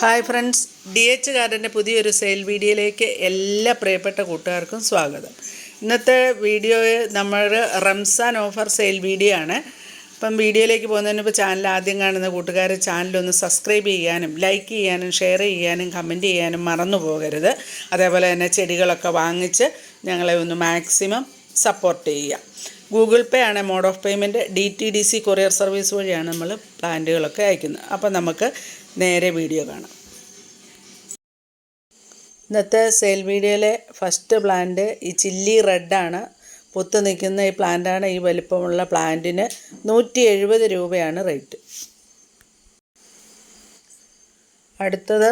Hi friends. D H ഗാർഡന്റെ പുതിയൊരു sale വീഡിയോയിലേക്ക് എല്ലാ പ്രിയപ്പെട്ട കൂട്ടുകാർക്കും സ്വാഗതം. ഇന്നത്തെ വീഡിയോ നമ്മൾ റംസാൻ ഓഫർ സെയിൽ വീഡിയോ ആണ്. അപ്പം വീഡിയോയിലേക്ക് പോകുന്നതിന് ഇപ്പോൾ ചാനൽ ആദ്യം കാണുന്ന കൂട്ടുകാർ ചാനലൊന്ന് സബ്സ്ക്രൈബ് ചെയ്യാനും ലൈക്ക് ചെയ്യാനും ഷെയർ ചെയ്യാനും കമന്റ് ചെയ്യാനും മറന്നു പോകരുത്. അതേപോലെ തന്നെ ചെടികളൊക്കെ വാങ്ങിച്ച് ഞങ്ങളെ ഒന്ന് മാക്സിമം സപ്പോർട്ട് ചെയ്യുക. ഗൂഗിൾ പേ ആണ് mode of payment D T D C courier service വഴിയാണ് നമ്മൾ പ്ലാന്റുകളൊക്കെ അയക്കുന്നത്. അപ്പം നമുക്ക് നേരെ വീഡിയോ കാണാം. ഇന്നത്തെ സെയിൽ വീഡിയോയിലെ ഫസ്റ്റ് പ്ലാന്റ് ഈ ചില്ലി റെഡാണ് പൊത്ത് നിൽക്കുന്ന ഈ പ്ലാന്റാണ് ഈ വലിപ്പമുള്ള പ്ലാന്റിന് നൂറ്റി എഴുപത് രൂപയാണ് റേറ്റ് അടുത്തത്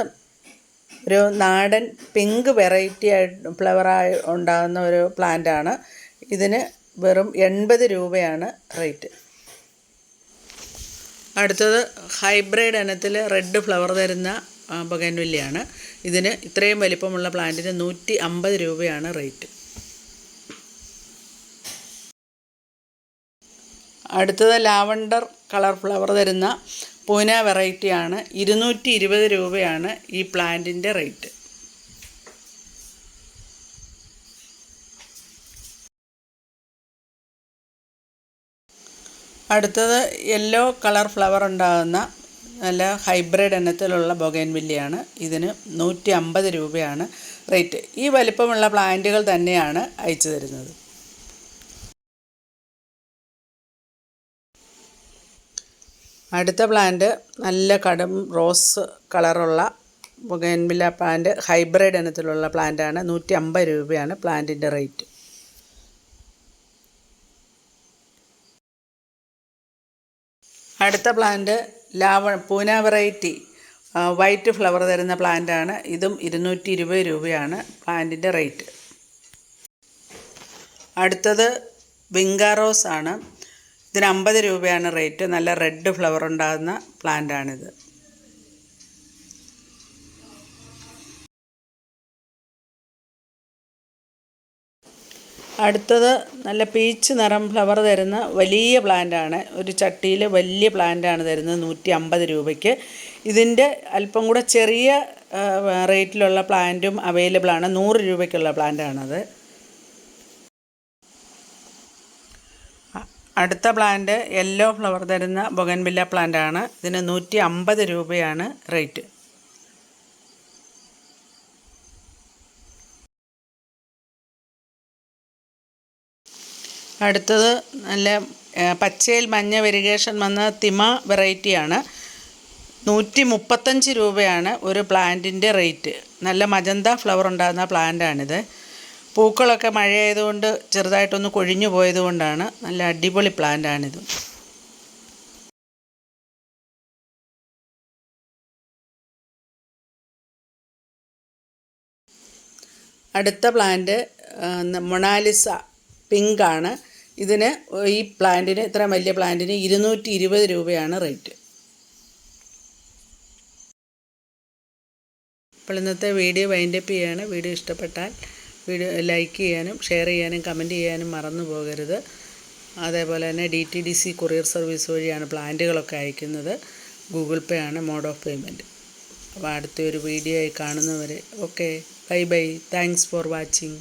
ഒരു നാടൻ പിങ്ക് വെറൈറ്റി ആയിട്ട് ഫ്ലവറായി ഉണ്ടാകുന്ന ഒരു പ്ലാന്റാണ് ഇതിന് വെറും എൺപത് രൂപയാണ് റേറ്റ് അടുത്തത് ഹൈബ്രിഡ് ഇനത്തിൽ റെഡ് ഫ്ലവർ തരുന്ന ബഗൻവില്ലയാണ്. ഇതിന് ഇത്രയും വലിപ്പമുള്ള പ്ലാന്റിന് നൂറ്റി അമ്പത് രൂപയാണ് റേറ്റ്. അടുത്തത് ലാവണ്ടർ കളർ ഫ്ലവർ തരുന്ന പൂന വെറൈറ്റിയാണ്. ഇരുന്നൂറ്റി ഇരുപത് രൂപയാണ് ഈ പ്ലാന്റിന്റെ റേറ്റ്. അടുത്തത് യെല്ലോ കളർ ഫ്ലവർ ഉണ്ടാകുന്ന നല്ല ഹൈബ്രിഡ് ഇനത്തിലുള്ള ബൊഗൈൻവില്ലയാണ് ഇതിന് നൂറ്റി അമ്പത് രൂപയാണ് റേറ്റ് ഈ വലിപ്പമുള്ള പ്ലാന്റുകൾ തന്നെയാണ് അയച്ചു തരുന്നത്. അടുത്ത പ്ലാന്റ് നല്ല കടും റോസ് കളറുള്ള ബൊഗൈൻവില്ല പ്ലാന്റ് ഹൈബ്രിഡ് ഇനത്തിലുള്ള പ്ലാന്റാണ് നൂറ്റി അമ്പത് രൂപയാണ് പ്ലാന്റിന്റെ റേറ്റ് അടുത്ത പ്ലാന്റ് ലാവ പൂന വെറൈറ്റി വൈറ്റ് ഫ്ലവർ തരുന്ന പ്ലാന്റാണ് ഇതും ഇരുന്നൂറ്റി ഇരുപത് രൂപയാണ് പ്ലാന്റിന്റെ റേറ്റ് അടുത്തത് വിങ്കാറോസ് ആണ്. ഇതിന് അമ്പത് രൂപയാണ് റേറ്റ് നല്ല റെഡ് ഫ്ലവർ ഉണ്ടാകുന്ന പ്ലാന്റാണിത് അടുത്തത് നല്ല പീച്ച് നിറം ഫ്ലവർ തരുന്ന വലിയ പ്ലാന്റാണ്. ഒരു ചട്ടിയിൽ വലിയ പ്ലാന്റാണ് തരുന്നത് നൂറ്റി അമ്പത് രൂപയ്ക്ക്. ഇതിന്റെ അല്പം കൂടെ ചെറിയ റേറ്റിലുള്ള പ്ലാന്റും അവൈലബിളാണ് നൂറ് രൂപയ്ക്കുള്ള പ്ലാന്റാണത്. അടുത്ത പ്ലാന്റ് യെല്ലോ ഫ്ലവർ തരുന്ന ബൊഗൻവില്ല പ്ലാന്റാണ്. ഇതിന് നൂറ്റി അമ്പത് രൂപയാണ് റേറ്റ്. അടുത്തത് നല്ല പച്ചയിൽ മഞ്ഞ വെരിഗേഷൻ വന്ന തിമ വെറൈറ്റിയാണ്. നൂറ്റി മുപ്പത്തഞ്ച് രൂപയാണ് ഒരു പ്ലാന്റിന്റെ റേറ്റ്. നല്ല മജന്ത ഫ്ലവർ ഉണ്ടാകുന്ന പ്ലാന്റാണിത്. പൂക്കളൊക്കെ മഴയായതുകൊണ്ട് ചെറുതായിട്ടൊന്ന് കൊഴിഞ്ഞു പോയതുകൊണ്ടാണ് നല്ല അടിപൊളി പ്ലാന്റാണിത്. അടുത്ത പ്ലാന്റ് മൊണാലിസ. പിങ്ക് ആണ് ഇതിന് ഈ പ്ലാന്റിന് ഇത്ര വലിയ പ്ലാന്റിന് ഇരുന്നൂറ്റി ഇരുപത് രൂപയാണ് റേറ്റ്. അപ്പോൾ ഇന്നത്തെ വീഡിയോ വൈൻഡപ്പ് ചെയ്യാണ്. വീഡിയോ ഇഷ്ടപ്പെട്ടാൽ വീഡിയോ ലൈക്ക് ചെയ്യാനും ഷെയർ ചെയ്യാനും കമന്റ് ചെയ്യാനും മറന്നു പോകരുത്. അതേപോലെ തന്നെ D T D C courier service വഴിയാണ് പ്ലാന്റുകളൊക്കെ അയക്കുന്നത്. ഗൂഗിൾ പേ ആണ് മോഡ് ഓഫ് പേയ്മെന്റ്. അപ്പോൾ അടുത്തൊരു വീഡിയോ ആയി കാണുന്നവരെ okay bye bye. Thanks for watching.